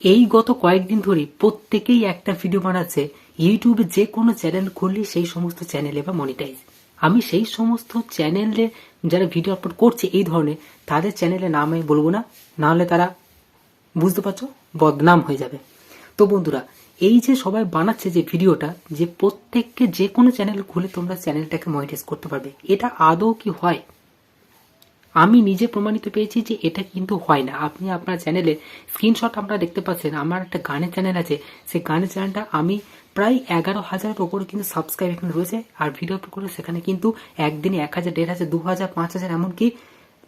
এই গত কয়েকদিন ধরে প্রত্যেকেই একটা ভিডিও বানাচ্ছে। ইউটিউবে যে কোনো চ্যানেল খুললে সেই সমস্ত চ্যানেলে বা মনিটাইজ আমি সেই সমস্ত চ্যানেলে যারা ভিডিও আপলোড করছে এই ধরনের, তাদের চ্যানেলে নাম আমি বলব না। নাহলে তারা বুঝতে পারছ? বদনাম হয়ে যাবে। তো বন্ধুরা, এই যে সবাই বানাচ্ছে যে ভিডিওটা যে প্রত্যেককে যে কোনো চ্যানেল খুলে তোমরা চ্যানেলটাকে মনিটাইজ করতে পারবে। এটা আদৌ কি হয়? আমি নিজে প্রমাণিত পেয়েছি যে এটা কিন্তু হয় না। আপনি আপনার চ্যানেলে স্ক্রিনশট আপনারা দেখতে পাচ্ছেন। আমার একটা গানের চ্যানেল আছে। সেই গানের চ্যানেলটা আমি প্রায় এগারো হাজারের ওপরে কিন্তু সাবস্ক্রাইব এখানে রয়েছে। আর ভিডিও করে সেখানে কিন্তু একদিনে এক হাজার, দেড় হাজার, দু হাজার, পাঁচ হাজার, এমনকি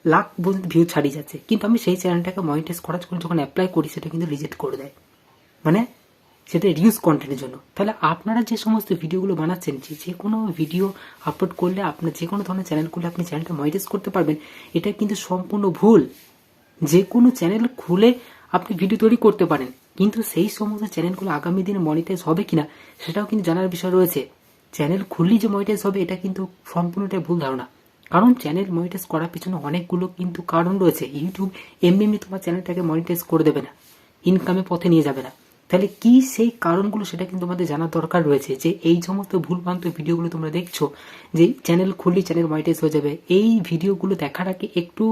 লাখ পর্যন্ত ভিউ ছাড়িয়ে যাচ্ছে। কিন্তু আমি সেই চ্যানেলটাকে মনিটাইজ করার জন্য যখন অ্যাপ্লাই করি, সেটা কিন্তু রিজেক্ট করে দেয়। মানে সেটা রিউজ কন্টেন্টের জন্য। তাহলে আপনারা যে সমস্ত ভিডিওগুলো বানাচ্ছেন, যে যে কোনো ভিডিও আপলোড করলে আপনার যে কোনো ধরনের চ্যানেল খুলে আপনি চ্যানেলটা মনিটাইজ করতে পারবেন, এটা কিন্তু সম্পূর্ণ ভুল। যে কোনো চ্যানেল খুলে আপনি ভিডিও তৈরি করতে পারেন, কিন্তু সেই সমস্ত চ্যানেলগুলো আগামী দিনে মনিটাইজ হবে কিনা, সেটাও কিন্তু জানার বিষয় রয়েছে। চ্যানেল খুললেই যে মনিটাইজ হবে, এটা কিন্তু সম্পূর্ণটাই ভুল ধারণা। কারণ চ্যানেল মনিটাইজ করার পিছনে অনেকগুলো কিন্তু কারণ রয়েছে। ইউটিউব এমনি এমনি তোমার চ্যানেলটাকে মনিটাইজ করে দেবে না ইনকামের পথে নিয়ে যাবে না। তাহলে কি সেই কারণগুলো সেটা কিন্তু আমাদের জানার দরকার রয়েছে যে এই সমস্ত ভুলভ্রান্ত ভিডিওগুলো তোমরা দেখছ, যে চ্যানেল খুললেই চ্যানেল মনিটাইজ হয়ে যাবে, এই ভিডিওগুলো দেখার আগে একটু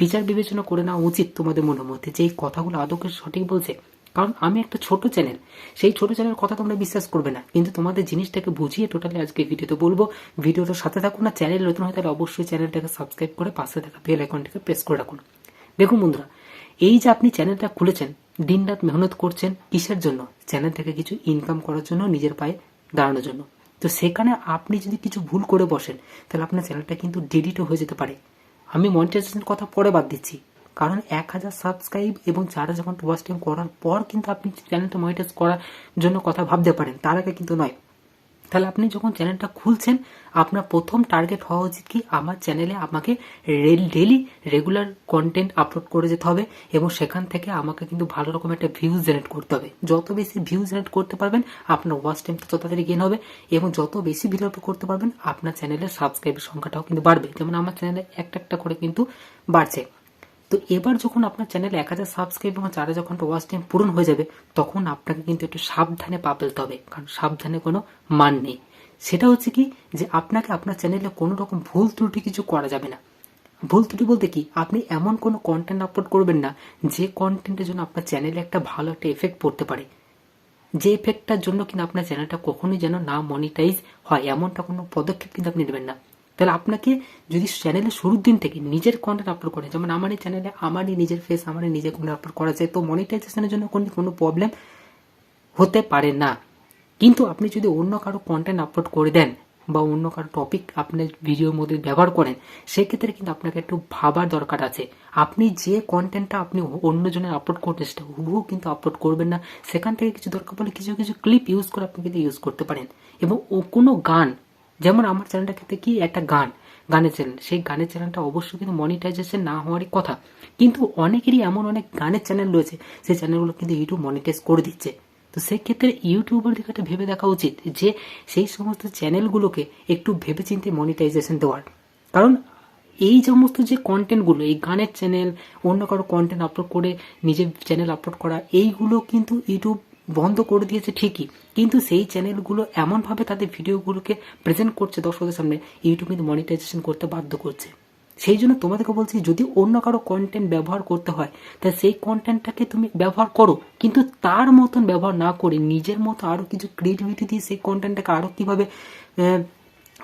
বিচার বিবেচনা করে নেওয়া উচিত তোমাদের মনের মধ্যে যে এই কথাগুলো আদৌকে সঠিক বলছে। কারণ আমি একটা ছোট চ্যানেল সেই ছোট চ্যানেলের কথা তোমরা বিশ্বাস করবে না, কিন্তু তোমাদের জিনিসটাকে বুঝিয়ে টোটালি আজকে ভিডিওতে বলব। ভিডিওটার সাথে থাকুন না চ্যানেল নতুন হয় তাহলে অবশ্যই চ্যানেলটাকে সাবস্ক্রাইব করে পাশে থাকা বেল আইকনটাকে প্রেস করে রাখুন। দেখুন বন্ধুরা, এই যে আপনি চ্যানেলটা খুলেছেন দিন রাত মেহনত করছেন কিসের জন্য? চ্যানেল থেকে কিছু ইনকাম করার জন্য, নিজের পায়ে দাঁড়ানোর জন্য। তো সেখানে আপনি যদি কিছু ভুল করে বসেন, তাহলে আপনার চ্যানেলটা কিন্তু ডিলিটও হয়ে যেতে পারে। আমি মনিটাইজেশনের কথা পরে বাদ দিচ্ছি। কারণ এক হাজার সাবস্ক্রাইব এবং চার হাজার ঘণ্টা ওয়াচ টাইম করার পর কিন্তু আপনি চ্যানেলটা মনিটাইজ করার জন্য কথা ভাবতে পারেন। তার আগে কিন্তু নয়। তাহলে আপনি যখন চ্যানেলটা খুলছেন, আপনার প্রথম টার্গেট হওয়া উচিত কি? আমার চ্যানেলে আমাকে ডেলি রেগুলার কন্টেন্ট আপলোড করে যেতে হবে এবং সেখান থেকে আমাকে কিন্তু ভালো রকম একটা ভিউজ জেনারেট করতে হবে। যত বেশি ভিউজ জেনারেট করতে পারবেন, আপনার ওয়াচ টাইম তত তাড়াতাড়ি গেন হবে এবং যত বেশি ভিডিও করতে পারবেন, আপনার চ্যানেলের সাবস্ক্রাইবের সংখ্যাটাও কিন্তু বাড়বে। যেমন আমার চ্যানেলে একটা একটা করে কিন্তু বাড়ছে। তো এবার যখন আপনার চ্যানেলে এক হাজার সাবস্ক্রাইব এবং চার ঘণ্টা ওয়াচ টাইম পূরণ হয়ে যাবে, তখন আপনাকে কিন্তু একটু সাবধানে পা ফেলতে হবে, কারণ সাবধানে কোনো মান নেই। সেটা হচ্ছে কি যে আপনাকে আপনার চ্যানেলে কোনো রকম ভুল ত্রুটি কিছু করা যাবে না। ভুল ত্রুটি বলতে কি, আপনি এমন কোনো কন্টেন্ট আপলোড করবেন না, যে কন্টেন্টের জন্য আপনার চ্যানেলে একটা ভালো একটা এফেক্ট পড়তে পারে। যে এফেক্টটার জন্য কিন্তু আপনার চ্যানেলটা কখনোই যেন না মনিটাইজ হয়, এমনটা কোনো পদক্ষেপ কিন্তু আপনি নেবেন না। তাহলে আপনাকে যদি চ্যানেলের শুরুর দিন থেকে নিজের কন্টেন্ট আপলোড করেন, যেমন আমার এই চ্যানেলে আমারই নিজের ফেস আমারই নিজের কন্টেন্ট আপলোড করা যায়, তো মনিটাইজেশনের জন্য কোনো কোনো প্রবলেম হতে পারে না। কিন্তু আপনি যদি অন্য কারও কন্টেন্ট আপলোড করে দেন বা অন্য কারও টপিক আপনার ভিডিওর মধ্যে ব্যবহার করেন, সেক্ষেত্রে কিন্তু আপনাকে একটু ভাবার দরকার আছে। আপনি যে কন্টেন্টটা আপনি অন্যজনের আপলোড করতে সেটা হুবহু কিন্তু আপলোড করবেন না। সেখান থেকে কিছু দরকার পড়লে কিছু কিছু ক্লিপ ইউজ করে আপনি কিন্তু ইউজ করতে পারেন। এবং ও কোনো গান যেমন আমার চ্যানেলটা ক্ষেত্রে কি একটা গান, গানের চ্যানেল সেই গানের চ্যানেলটা অবশ্যই কিন্তু মনিটাইজেশন না হওয়ারই কথা। কিন্তু অনেকেরই এমন অনেক গানের চ্যানেল রয়েছে, সেই চ্যানেলগুলো কিন্তু ইউটিউব মনিটাইজ করে দিচ্ছে। তো সেক্ষেত্রে ইউটিউবের দিকে একটা ভেবে দেখা উচিত যে সেই সমস্ত চ্যানেলগুলোকে একটু ভেবে চিন্তে মনিটাইজেশন দেওয়ার। কারণ এই সমস্ত যে কন্টেন্টগুলো এই গানের চ্যানেল অন্য কারও কন্টেন্ট আপলোড করে নিজের চ্যানেল আপলোড করা, এইগুলো কিন্তু ইউটিউব বন্ধ করে দিয়েছে ঠিকই, কিন্তু সেই চ্যানেলগুলো এমনভাবে তাদের ভিডিওগুলোকে প্রেজেন্ট করছে দর্শকদের সামনে ইউটিউব কিন্তু মনিটাইজেশন করতে বাধ্য করছে। সেই জন্য তোমাদেরকে বলছি, যদি অন্য কারও কন্টেন্ট ব্যবহার করতে হয় তাহলে সেই কন্টেন্টটাকে তুমি ব্যবহার করো, কিন্তু তার মতন ব্যবহার না করে নিজের মতো আরও কিছু ক্রিয়েটিভিটি দিয়ে সেই কন্টেন্টটাকে আরও কীভাবে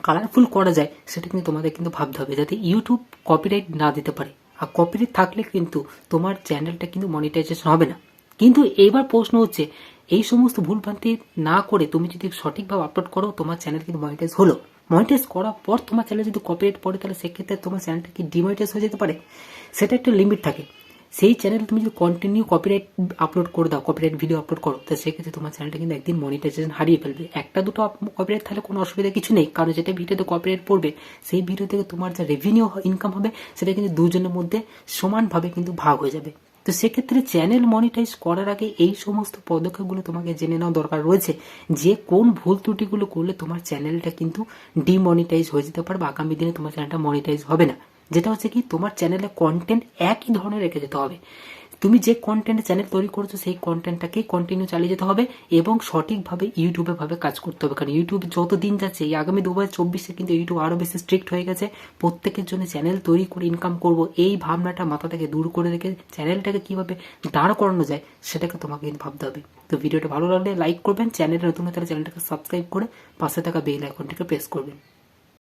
কালারফুল করা যায়, সেটা কিন্তু তোমাদের কিন্তু ভাবতে হবে, যাতে ইউটিউব কপিরাইট না দিতে পারে। আর কপিরাইট থাকলে কিন্তু তোমার চ্যানেলটা কিন্তু মনিটাইজেশন হবে না। কিন্তু এবার প্রশ্ন হচ্ছে এই সমস্ত ভুলভ্রান্তি না করে তুমি যদি সঠিকভাবে আপলোড করো, তোমার চ্যানেল কিন্তু মনিটাইজ হলো। মনিটাইজ করার পর তোমার চ্যানেল যদি কপিরাইট পড়ে, তাহলে সেক্ষেত্রে তোমার চ্যানেলটা কি ডিমনিটাইজ হয়ে যেতে পারে? সেটা একটা লিমিট থাকে। সেই চ্যানেল তুমি যদি কন্টিনিউ কপিরাইট আপলোড করে দাও কপিরাইট ভিডিও আপলোড করো, তাহলে সেক্ষেত্রে তোমার চ্যানেলটা কিন্তু একদিন মনিটাইজেশন হারিয়ে ফেলবে। একটা দুটো কপিরাইট তাহলে কোনো অসুবিধা কিছু নেই, কারণ যেটা ভিডিওতে কপিরাইট পড়বে, সেই ভিডিও থেকে তোমার যা রেভিনিউ ইনকাম হবে, সেটা কিন্তু দুজনের মধ্যে সমানভাবে কিন্তু ভাগ হয়ে যাবে। তো সেক্ষেত্রে চ্যানেল মনিটাইজ করার আগে এই সমস্ত পদক্ষেপগুলো তোমাকে জেনে নেওয়া দরকার রয়েছে যে কোন ভুল ত্রুটিগুলো করলে তোমার চ্যানেলটা কিন্তু ডিমনিটাইজ হয়ে যেতে পারবে আগামী দিনে তোমার চ্যানেলটা মনিটাইজ হবে না। যেটা হচ্ছে কি, তোমার চ্যানেলে কন্টেন্ট একই ধরনের রেখে যেতে হবে। তুমি যে কন্টেন্ট চ্যানেল তৈরি করছ, সেই কন্টেন্টটাকেই কন্টিনিউ চালিয়ে যেতে হবে এবং সঠিকভাবে ইউটিউবে ভাবে কাজ করতে হবে। কারণ ইউটিউব যত দিন যাচ্ছে, এই আগামী দু হাজার চব্বিশে কিন্তু ইউটিউব আরও বেশি স্ট্রিক্ট হয়ে গেছে। প্রত্যেকের জন্য চ্যানেল তৈরি করে ইনকাম করব, এই ভাবনাটা মাথা থেকে দূর করে রেখে চ্যানেলটাকে কীভাবে দাঁড় করানো যায়, সেটাকে তোমাকে কিন্তু ভাবতে হবে। তো ভিডিওটা ভালো লাগলে লাইক করবেন চ্যানেলে নতুন হলে চ্যানেলটাকে সাবস্ক্রাইব করে পাশে থাকা বেল আইকনটিকে প্রেস করবেন।